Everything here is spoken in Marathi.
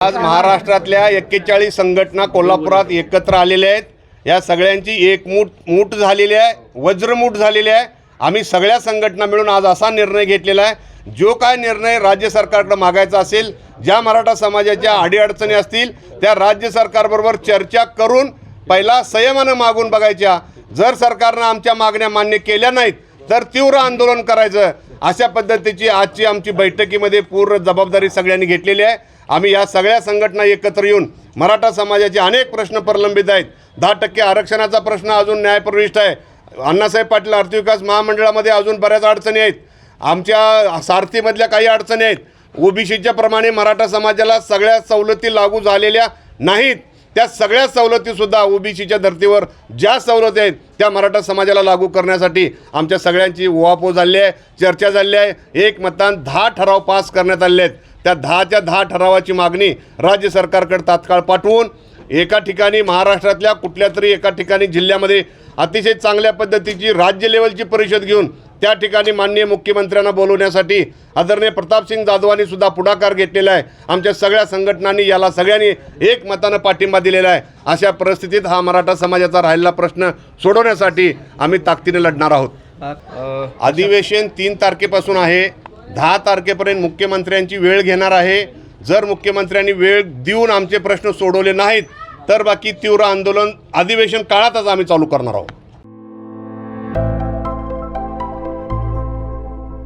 आज महाराष्ट्रातल्या एक्केचाळीस संघटना कोल्हापुरात एकत्र आलेल्या आहेत. या सगळ्यांची एकमूट मूठ झालेली आहे वज्रमूठ झालेली आहे. आम्ही सगळ्या संघटना मिळून आज असा निर्णय घेतलेला आहे. जो काय निर्णय राज्य सरकारकडे मागायचा असेल ज्या मराठा समाजाच्या अडीअडचणी असतील त्या राज्य सरकारबरोबर चर्चा करून पहिला संयमानं मागून बघायच्या. जर सरकारनं आमच्या मागण्या मान्य केल्या नाहीत तर तीव्र आंदोलन करायचं. अशा पद्धतीची आजची आमची बैठकीमध्ये पूर्ण जबाबदारी सगळ्यांनी घेतलेली आहे. आम्ही या सगळ्या संघटना एकत्र येऊन मराठा समाजाचे अनेक प्रश्न प्रलंबित आहेत. दहा टक्के आरक्षणाचा प्रश्न अजून न्यायप्रविष्ट आहे. अण्णासाहेब पाटील आर्थिक विकास महामंडळामध्ये अजून बऱ्याच अडचणी आहेत. आमच्या सारथीमधल्या काही अडचणी आहेत. ओबीसीच्या प्रमाणे मराठा समाजाला सगळ्या सवलती लागू झालेल्या नाहीत. त्या सगळ्या सवलतीसुद्धा ओबीसीच्या धर्तीवर ज्या सवलती आहेत त्या मराठा समाजाला लागू करण्यासाठी आमच्या सगळ्यांची उहापोह झाली आहे चर्चा झाली आहे. एक मतदान दहा ठराव पास करण्यात आले आहेत. त्या दहाच्या दहा ठरावाची मागणी राज्य सरकारकडे तात्काळ पाठवून एका ठिकाणी महाराष्ट्रातल्या कुठल्या तरी एका ठिकाणी जिल्ह्यामध्ये अतिशय चांगल्या पद्धतीची राज्य लेवलची परिषद घेऊन त्या ठिकाणी माननीय मुख्यमंत्र्यांना बोलवण्यासाठी आदरणीय प्रतापसिंग जाधवांनी सुद्धा पुढाकार घेतलेला आहे. आमच्या सगळ्या संघटनांनी याला सगळ्यांनी एक मतानं पाठिंबा दिलेला आहे. अशा परिस्थितीत हा मराठा समाजाचा राहिलेला प्रश्न सोडवण्यासाठी आम्ही ताकदीने लढणार आहोत. अधिवेशन तीन तारखेपासून आहे. दहा तारखेपर्यंत मुख्यमंत्र्यांची वेळ घेणार आहे. जर मुख्यमंत्र्यांनी वेळ देऊन आमचे प्रश्न सोडवले नाहीत तर बाकी तीव्र आंदोलन अधिवेशन काळातच आम्ही चालू करणार आहोत.